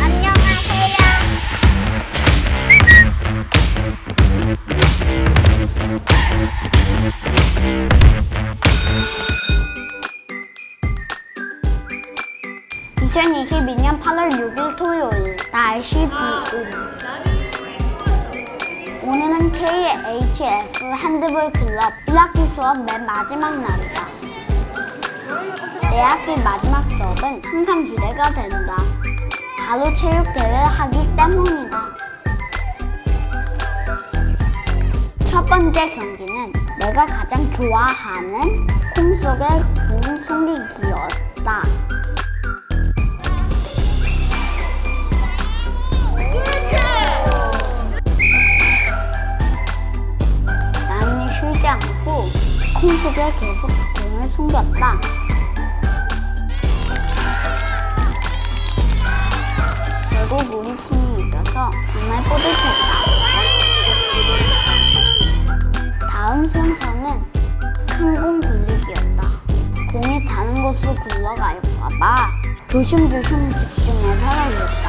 안녕하세요. (2022년 8월 6일) 토요일 날씨 비움 오늘은 KHF 핸드볼 클럽 1학기 수업 맨 마지막 날이다. 내 학기 마지막 수업은 항상 기대가 된다. 바로 체육대회를 하기 때문이다. 첫 번째 경기는 내가 가장 좋아하는 콩 속의 공 숨기기였다. 나는 쉬지 않고 콩 속에 계속 공을 숨겼다. 팀이 이겨서 정말 뿌듯했다. 다음 순서는 큰 공 굴리기였다. 공이 다른 곳으로 굴러갈까봐 조심조심 집중해서 했다.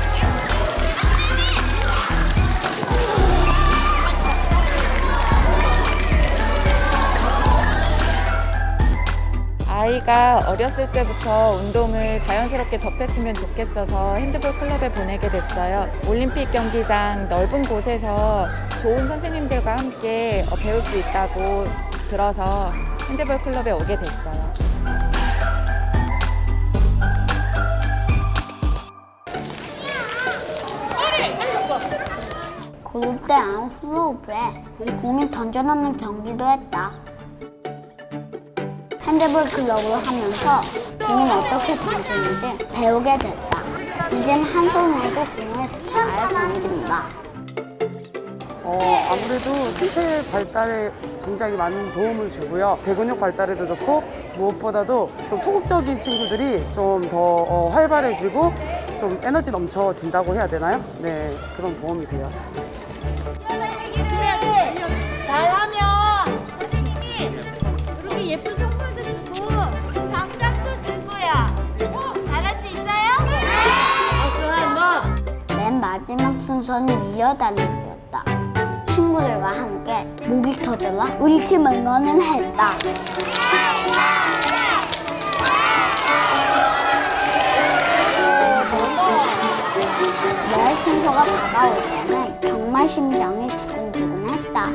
아이가 어렸을 때부터 운동을 자연스럽게 접했으면 좋겠어서 핸드볼 클럽에 보내게 됐어요. 올림픽 경기장 넓은 곳에서 좋은 선생님들과 함께 어, 배울 수 있다고 들어서 핸드볼 클럽에 오게 됐어요. 고를 때안 후루브에 공이 던져놓는 경기도 했다. 핸드볼 클럽을 하면서 공을 어떻게 던지는지 배우게 됐다. 이젠 한 손으로도 공을 잘 던진다. 어, 아무래도 신체 발달에 굉장히 많은 도움을 주고요. 대근육 발달에도 좋고 무엇보다도 좀 소극적인 친구들이 좀더 활발해지고 좀 에너지 넘쳐진다고 해야 되나요? 네, 그런 도움이 돼요. 마지막 순서는 이어달리기였다. 친구들과 함께 목이 터져라 우리 팀 응원은 했다. 내 순서가 다가올 때는 정말 심장이 두근두근했다.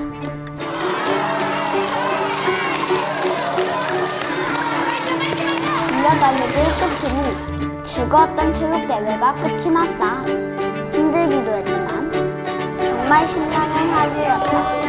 이어달리기의 끝으로 즐거웠던 체육대회가 끝이 났다. 힘들기도 했지